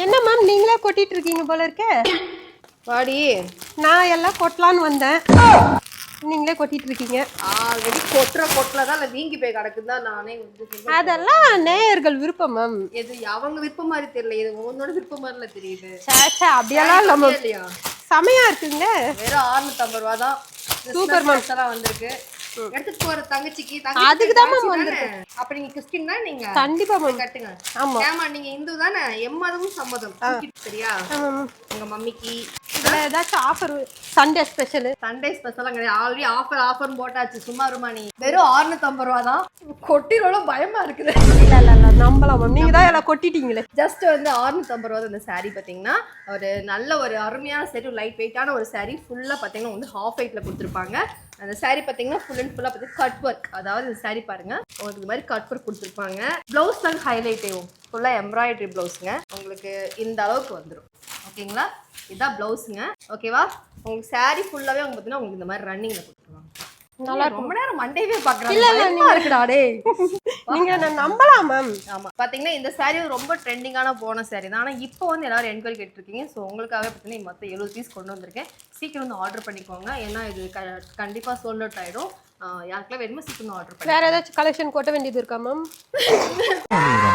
என்ன மேம் நீங்களே கொட்டிட்டு இருக்கீங்க போல இருக்க. வாடி. நான் எல்லாம் கொட்டலான்னு வந்தேன். நீங்களே கொட்டிட்டு இருக்கீங்க. ஆல்ரெடி கொட்டுற கொட்டில தான் வீங்கி போய் கிடக்குது நானே. அதெல்லாம் நேயர்கள் விருப்பம் மேம் இது அவங்க விருப்பம் மாதிரி தெரியல. இது உன்னோட விருப்பம் மாதிரில தெரியுது. சேச்சா அப்படியெல்லாம் இல்லை மேம் இல்லையா? செமையா இருக்குங்க வெறும் 650 ரூபா தான். ma'am. எல்லாம் வந்திருக்கு. எடுத்துட்டு போற தங்கச்சிக்கு. அதுக்கு தான்? ma'am வந்திருக்கு. அப்ப நீங்க கிறிஸ்டின் தான் நீங்க கண்டிப்பா மேம். கட்டுங்க. ஆமா. ஏமா நீங்க இந்து தானே எம்மதமும் சம்மதம் சரியா மேம். உங்க மம்மிக்கு. இதுல ஏதாச்சும் ஆஃபர் சண்டே ஸ்பெஷல் சண்டே ஸ்பெஷலாக கிடையாது. ஆல்ரெடி ஆஃபர் ஆஃபர் போட்டாச்சு. சும்மா இருமா நீ. வெறும் 650 ரூபா தான். கொட்டிரோட பயமா இருக்குது. இல்ல இல்ல இல்ல நம்பலாம் மேம் நீங்க தான் எல்லாம் கொட்டிட்டீங்களே. ஜஸ்ட் வந்து 650 ரூபா இந்த saree பார்த்தீங்கன்னா ஒரு நல்ல ஒரு அருமையான saree லைட் வெயிட்டான ஒரு saree ஃபுல்லாக பார்த்தீங்கன்னா வந்து ஹாஃப் வெயிட்டில் கொடுத்துருப்பாங்க. அந்த saree பார்த்தீங்கன்னா ஃபுல் அண்ட் ஃபுல்லாக பார்த்து கட் ஒர்க் அதாவது இந்த saree பாருங்க. உங்களுக்கு இந்த மாதிரி கட் ஒர்க் கொடுத்துருப்பாங்க. ப்ளவுஸ் தான் ஹைலைட் ஆகும் ஃபுல்லாக எம்ப்ராய்டரி ப்ளவுஸுங்க உங்களுக்கு இந்த அளவுக்கு வந்துடும் ஓகேங்களா? இதான் ப்ளவுஸுங்க ஓகேவா? உங்களுக்கு saree ஃபுல்லாகவே உங்களுக்கு பார்த்தீங்கன்னா உங்களுக்கு இந்த மாதிரி ரன்னிங்கில் கொடுத்துருவாங்க. நல்லா ரொம்ப நேரம் மண்டேவே பார்க்குறாங்க இல்ல, இல்ல, பயமா இருக்குடா டேய். நீங்க நம்பலாம் மேம் ஆமா. பாத்தீங்கன்னா இந்த saree வந்து ரொம்ப ட்ரெண்டிங்கான போன saree தான். ஆனா இப்போ வந்து எல்லாரும் என்கொயரி கேட்டிருக்கீங்க. ஸோ உங்களுக்காகவே பார்த்தீங்கன்னா மொத்தம் எழுபது பீஸ் கொண்டு வந்திருக்கேன். சீக்கிரம் வந்து ஆர்டர் பண்ணிக்கோங்க. ஏன்னா இது க கண்டிப்பா சோல்ட் அவுட் ஆயிடும். யாருக்கெல்லாம் வேணுமோ சீக்கிரம் ஆர்டர் பண்ணி வேற ஏதாச்சும் கலெக்ஷன் கொட்ட வேண்டியது இருக்கா மேம்